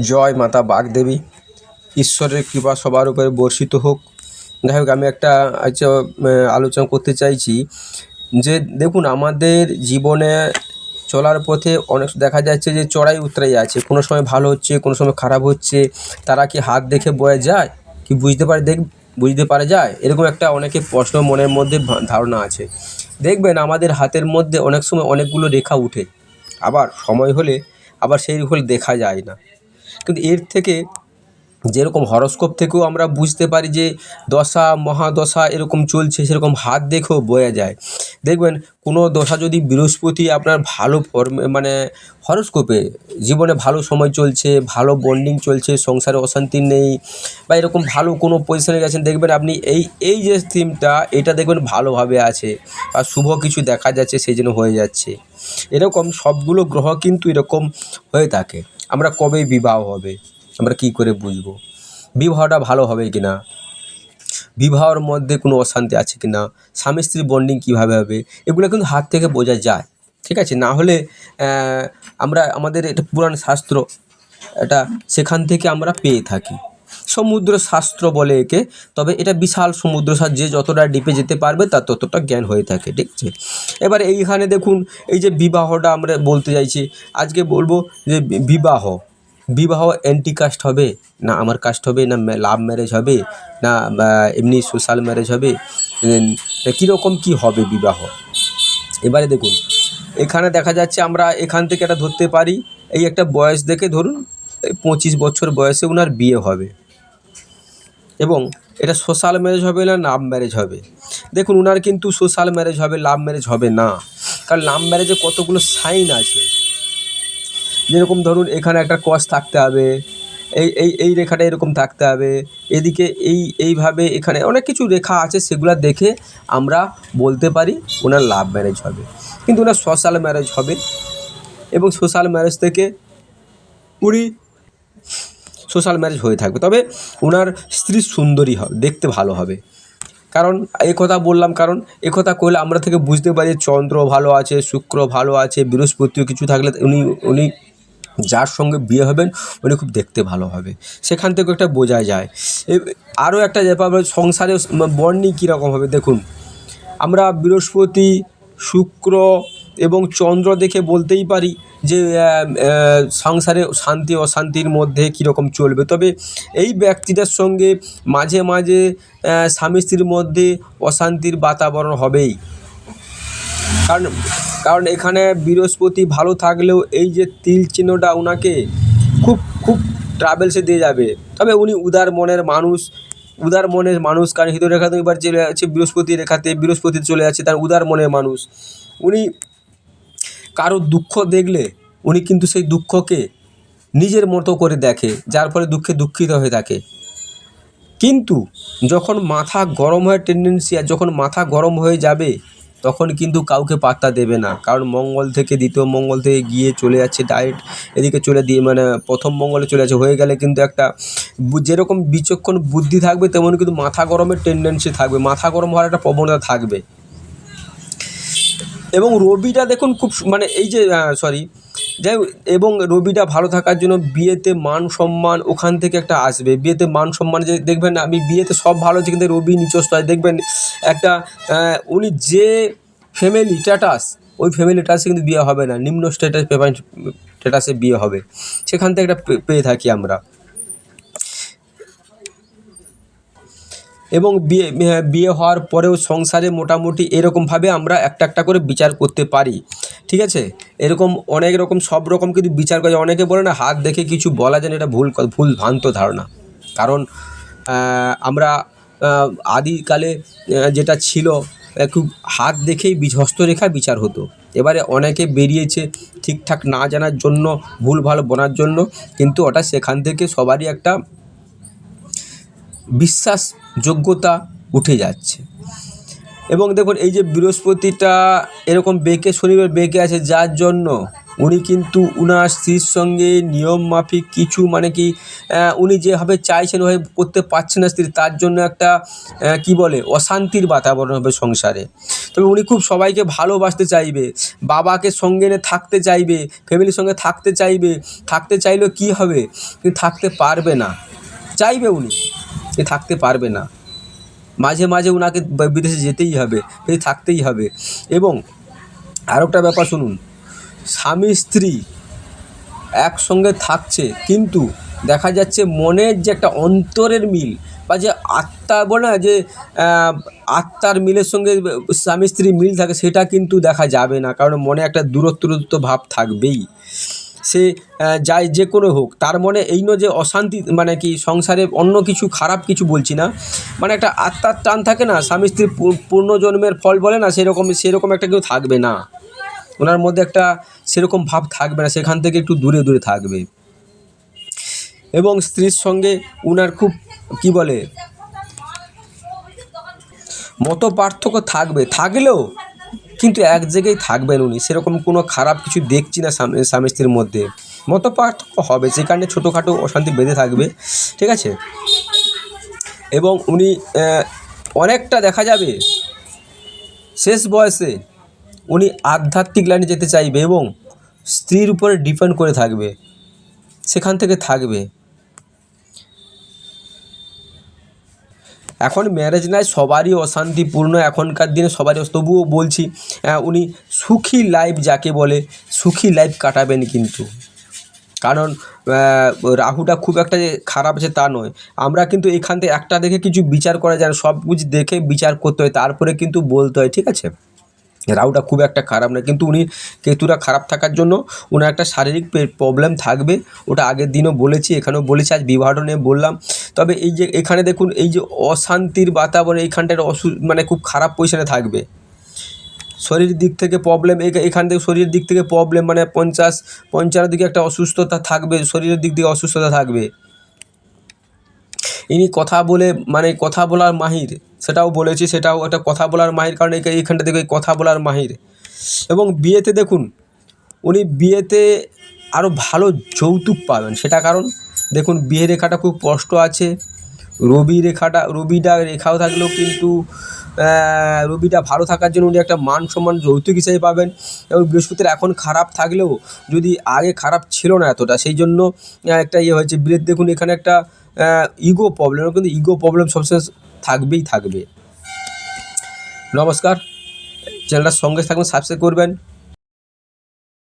জয় মাতা বাগদেবী। ঈশ্বরের কৃপা সবার উপরে বর্ষিত হোক। যাই হোক, আমি একটা আলোচনা করতে চাইছি যে, দেখুন, আমাদের জীবনে চলার পথে অনেক দেখা যাচ্ছে যে, চড়াই উতরাই আছে। কোনো সময় ভালো হচ্ছে, কোনো সময় খারাপ হচ্ছে। তারা কি হাত দেখে বয়ে যায়? কি বুঝতে পারে, দেখ, বুঝতে পারা যায়? এরকম একটা অনেকে প্রশ্ন মনের মধ্যে ধারণা আছে। দেখবেন, আমাদের হাতের মধ্যে অনেক সময় অনেকগুলো রেখা উঠে। আবার সময় হলে আবার সেই হলে দেখা যায় না। কিন্তু এর থেকে যেরকম হরস্কোপ থেকেও আমরা বুঝতে পারি যে দশা, মহাদশা এরকম চলছে, সেরকম হাত দেখেও বোঝা যায়। দেখবেন, কোনো দশা যদি বৃহস্পতি আপনার ভালো ফর্মে মানে হরস্কোপে, জীবনে ভালো সময় চলছে, ভালো বন্ডিং চলছে, সংসারে অশান্তি নেই, বা এরকম ভালো কোনো পজিশনে গেছেন, দেখবেন আপনি এই এই যে থিমটা এটা দেখবেন ভালোভাবে আছে আর শুভ কিছু দেখা যাচ্ছে, সেই জন্য হয়ে যাচ্ছে। এরকম সবগুলো গ্রহ কিন্তু এরকম হয়ে থাকে। আমরা কবে বিবাহ হবে? আমরা কী করে বুঝব? বিবাহটা ভালো হবে কি না বিবাহর মধ্যে কোনো অশান্তি আছে কি না স্বামী স্ত্রী বন্ডিং কীভাবে হবে? এগুলো কিন্তু হাত থেকে বোঝা যায়, ঠিক আছে? না হলে আমরা, আমাদের এটা পুরাণ শাস্ত্র, এটা সেখান থেকে আমরা পেয়ে থাকি। সমুদ্র শাস্ত্র বলে একে, তবে এটা বিশাল সমুদ্র যে যতটা ডিপে যেতে পারবে, তার ততটা জ্ঞান হয়ে থাকে, ঠিক আছে? এবার এইখানে দেখুন, এই যে বিবাহটা আমরা বলতে চাইছি, আজকে বলব যে বিবাহ। বিবাহ অ্যান্টি কাস্ট হবে? না আমার কাস্ট হবে, না লাভ ম্যারেজ হবে, না এমনি সোশ্যাল ম্যারেজ হবে? কীরকম কী হবে বিবাহ? এবারে দেখুন, এখানে দেখা যাচ্ছে আমরা এখান থেকে এটা ধরতে পারি, এই একটা বয়স দেখে ধরুন পঁচিশ বছর বয়সে ওনার বিয়ে হবে। এবং এটা সোশ্যাল ম্যারেজ হবে না লাভ ম্যারেজ হবে? দেখুন ওনার কিন্তু সোশ্যাল ম্যারেজ হবে লাভ ম্যারেজ হবে না। কারণ লাভ ম্যারেজে কতগুলো সাইন আছে। যেরকম ধরুন এখানে একটা কস থাকতে হবে, এই এই এই রেখাটা এরকম থাকতে হবে, এদিকে এই, এইভাবে এখানে অনেক কিছু রেখা আছে সেগুলো দেখে আমরা বলতে পারি ওনার লাভ ম্যারেজ হবে। কিন্তু ওনার সোশ্যাল ম্যারেজ হবে এবং সোশ্যাল ম্যারেজ থেকে উনি সোশ্যাল ম্যারেজ হয়ে থাকবে। তবে ওনার স্ত্রী সুন্দরী হবে, দেখতে ভালো হবে। কারণ এই কথা বললাম, কারণ এ কথা কইলে আমরা থেকে বুঝতে পারি চন্দ্র ভালো আছে, শুক্র ভালো আছে, বৃহস্পতিও কিছু থাকলে উনি উনি যার সঙ্গে বিয়ে হবেন উনি খুব দেখতে ভালো হবে। সেখান থেকে একটা বোঝা যায়। আরও একটা ব্যাপার সংসারে বর্ণিং কীরকম হবে? দেখুন, আমরা বৃহস্পতি, শুক্র এবং চন্দ্র দেখে বলতেই পারি যে সংসারে শান্তি, অশান্তির মধ্যে কীরকম চলবে। তবে এই ব্যক্তিটার সঙ্গে মাঝে মাঝে স্বামী স্ত্রীর মধ্যে অশান্তির বাতাবরণ হবেই। কারণ কারণ এখানে বৃহস্পতি ভালো থাকলেও এই যে তিল চিহ্নটা ওনাকে খুব খুব ট্রাভেলসে দিয়ে যাবে। তবে উনি উদার মনের মানুষ, উদার মনের মানুষ, কারণ হৃদয় রেখাতে এবার চলে আছে বৃহস্পতি রেখাতে বৃহস্পতি চলে আছে তার উদার মনের মানুষ। উনি কারও দুঃখ দেখলে উনি কিন্তু সেই দুঃখকে নিজের মতো করে দেখে, যার ফলে দুঃখে দুঃখিত হয়ে থাকে। কিন্তু যখন মাথা গরম হয়ে টেন্ডেন্সি আর যখন মাথা গরম হয়ে যাবে তখন কিন্তু কাউকে পাত্তা দেবে না। কারণ মঙ্গল থেকে, দ্বিতীয় মঙ্গল থেকে গিয়ে চলে যাচ্ছে ডাইরেক্ট এদিকে চলে দিয়ে মানে প্রথম মঙ্গলে চলে যাচ্ছে। হয়ে গেলে কিন্তু একটা যেরকম বিচক্ষণ বুদ্ধি থাকবে, তেমন কিন্তু মাথা গরমের টেন্ডেন্সি থাকবে। মাথা গরম হওয়ার একটা প্রবণতা থাকবে। এবং রবিটা দেখুন খুব মানে এই যে সরি যাই এবং রবিটা ভালো থাকার জন্য বিয়েতে মান সম্মান ওখান থেকে একটা আসবে। বিয়েতে মান সম্মান যে দেখবেন আমি বিয়েতে সব ভালো হচ্ছে কিন্তু রবি নিচস্ত হয় দেখবেন একটা উনি যে ফ্যামিলি স্ট্যাটাস ওই ফ্যামিলি স্ট্যাটাসে কিন্তু বিয়ে হবে না। নিম্ন স্ট্যাটাস স্ট্যাটাসে বিয়ে হবে। সেখান থেকে একটা পেয়ে থাকি আমরা। এবং বিয়ে বিয়ে হওয়ার পরেও সংসারে মোটামুটি এরকমভাবে আমরা একটা একটা করে বিচার করতে পারি। ঠিক আছে? এরকম অনেক রকম, সব রকম কিন্তু বিচার করে অনেকে বলে না, হাত দেখে কিছু বলা যায় এটা ভুল ভুল ভ্রান্ত ধারণা। কারণ আমরা আদিকালে যেটা ছিল খুব হাত দেখেই হস্তরেখা বিচার হতো। এবারে অনেকে বেরিয়েছে ঠিকঠাক না জানার জন্য, ভুল ভালো বোনার জন্য, কিন্তু ওটা সেখান থেকে সবারই একটা বিশ্বাস যোগ্যতা উঠে যাচ্ছে। এবং দেখুন, এই যে বৃহস্পতিটা এরকম বেঁকে, শনিবার বেঁকে আছে, যার জন্য উনি কিন্তু উনার স্ত্রীর সঙ্গে নিয়ম মাফিক কিছু মানে কি উনি যেভাবে চাইছেন, ওভাবে করতে পারছেন না স্ত্রী, তার জন্য একটা কি বলে, অশান্তির বাতাবরণ হবে সংসারে। তবে উনি খুব সবাইকে ভালোবাসতে চাইবে, বাবাকে সঙ্গে এনে থাকতে চাইবে ফ্যামিলির সঙ্গে থাকতে চাইবে, থাকতে চাইলেও কি হবে? কিন্তু থাকতে পারবে না। চাইবে উনি থাকতে পারবে না। মাঝে মাঝে ওনাকে বিদেশে যেতেই হবে থাকতেই হবে। এবং আরও একটা ব্যাপার শুনুন, স্বামী স্ত্রী একসঙ্গে থাকছে, কিন্তু দেখা যাচ্ছে মনের যে একটা অন্তরের মিল বা যে আত্মা বলে যে আত্মার মিলের সঙ্গে স্বামী স্ত্রী মিল থাকে, সেটা কিন্তু দেখা যাবে না, কারণ মনে একটা দূরত্ব দূরত্ব ভাব থাকবেই। সে যাই যে কোনো হোক, তার মনে এই নয় যে অশান্তি মানে কি সংসারে অন্য কিছু খারাপ কিছু বলছি না। মানে একটা আত্মার টান থাকে না, স্বামী স্ত্রী পূ- পূর্ণজন্মের ফল বলে না, সেরকম সেরকম একটা কেউ থাকবে না। ওনার মধ্যে একটা সেরকম ভাব থাকবে না, সেখান থেকে একটু দূরে দূরে থাকবে। এবং স্ত্রীর সঙ্গে উনার খুব, কি বলে মত পার্থক্য থাকবে। থাকলেও কিন্তু এক জায়গায় থাকবেন উনি, সেরকম কোনো খারাপ কিছু দেখছি না স্বামী স্ত্রীর মধ্যে। মত পার্থক্য হবে সেই কারণে ছোটোখাটো অশান্তি বেঁধে থাকবে, ঠিক আছে? এবং উনি অনেকটা দেখা যাবে, শেষ বয়সে উনি আধ্যাত্মিক লাইনে যেতে চাইবে এবং স্ত্রীর উপরে ডিপেন্ড করে থাকবে, সেখান থেকে থাকবে। এখন ম্যারেজ নাই, সবারই অশান্তিপূর্ণ এখনকার দিনে, সবারই তবুও বলছি উনি সুখী লাইফ যাকে বলে, সুখী লাইফ কাটাবেন কিন্তু। কারণ রাহুটা খুব একটা যে খারাপ আছে তা নয়। আমরা কিন্তু এখান থেকে একটা দেখে কিছু বিচার করা যায় সব কিছু দেখে বিচার করতে হয়, তারপরে কিন্তু বলতে হয়, ঠিক আছে? রাহুটা খুব একটা খারাপ না কিন্তু উনি কেতুটা খারাপ থাকার জন্য ওনার একটা শারীরিক প্রবলেম থাকবে। ওটা আগের দিনও বলেছি, এখানেও বলেছি, আজ বিবাহটা নিয়ে বললাম। তবে এই যে এখানে দেখুন, এই যে অশান্তির বাতাবরণ, এইখানটার অসু মানে খুব খারাপ পজিশনে থাকবে। শরীরের দিক থেকে প্রবলেম এখান থেকে শরীরের দিক থেকে প্রবলেম মানে পঞ্চাশ পঞ্চান্ন দিকে একটা অসুস্থতা থাকবে, শরীরের দিক থেকে অসুস্থতা থাকবে। ইনি কথা বলে মানে কথা বলার মাহির। সেটাও বলেছি, সেটাও একটা কথা বলার মাহির, কারণ এই- এইখানটা থেকে কথা বলার মাহির। এবং বিয়েতে দেখুন, উনি বিয়েতে আরও ভালো যৌতুক পাবেন। সেটা কারণ, দেখুন, বিয়ে রেখাটা খুব স্পষ্ট আছে। রবি রেখাটা, রবিটা রেখাও থাকলেও কিন্তু রবিটা ভালো থাকার জন্য উনি একটা মান সম্মান যৌতুক হিসেবে পাবেন। এবং বৃহস্পতির এখন খারাপ থাকলেও যদি আগে খারাপ ছিল না এতটা, সেই জন্য একটা ইয়ে হয়েছে। বিয়ের দেখুন, এখানে একটা ইগো প্রবলেম কিন্তু ইগো প্রবলেম সবসময় থাকবেই থাকবে। নমস্কার। চ্যানেলটার সঙ্গে থাকবেন সাবস্ক্রাইব করবেন।